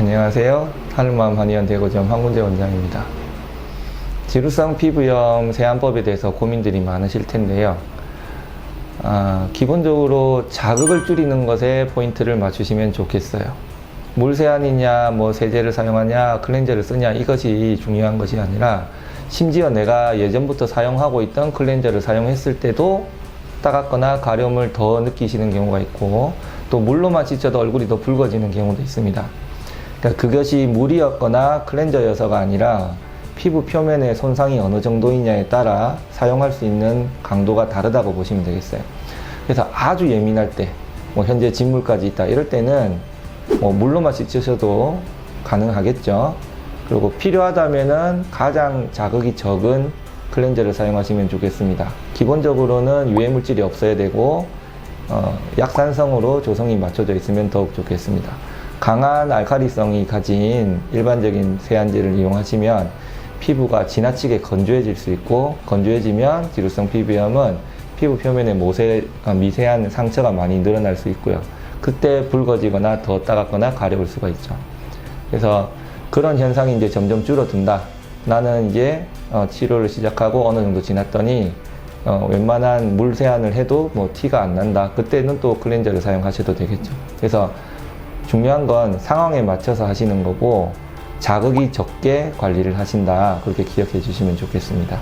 안녕하세요. 하늘마음 한의원 대구점 황군재 원장입니다. 지루성 피부염 세안법에 대해서 고민들이 많으실 텐데요. 아, 기본적으로 자극을 줄이는 것에 포인트를 맞추시면 좋겠어요. 물 세안이냐, 뭐 세제를 사용하냐, 클렌저를 쓰냐 이것이 중요한 것이 아니라 심지어 내가 예전부터 사용하고 있던 클렌저를 사용했을 때도 따갑거나 가려움을 더 느끼시는 경우가 있고 또 물로만 씻어도 얼굴이 더 붉어지는 경우도 있습니다. 그러니까 그것이 물이었거나 클렌저여서가 아니라 피부 표면의 손상이 어느 정도이냐에 따라 사용할 수 있는 강도가 다르다고 보시면 되겠어요. 그래서 아주 예민할 때, 뭐 현재 진물까지 있다 이럴 때는 뭐 물로만 씻으셔도 가능하겠죠. 그리고 필요하다면은 가장 자극이 적은 클렌저를 사용하시면 좋겠습니다. 기본적으로는 유해 물질이 없어야 되고 어, 약산성으로 조성이 맞춰져 있으면 더욱 좋겠습니다. 강한 알카리성이 가진 일반적인 세안제를 이용하시면 피부가 지나치게 건조해질 수 있고 건조해지면 지루성 피부염은 피부 표면에 모세, 아, 미세한 상처가 많이 늘어날 수 있고요. 그때 붉어지거나 더 따갑거나 가려울 수가 있죠. 그래서 그런 현상이 이제 점점 줄어든다. 나는 이제 어, 치료를 시작하고 어느 정도 지났더니 어, 웬만한 물 세안을 해도 뭐 티가 안 난다. 그때는 또 클렌저를 사용하셔도 되겠죠. 그래서 중요한 건 상황에 맞춰서 하시는 거고 자극이 적게 관리를 하신다. 그렇게 기억해 주시면 좋겠습니다.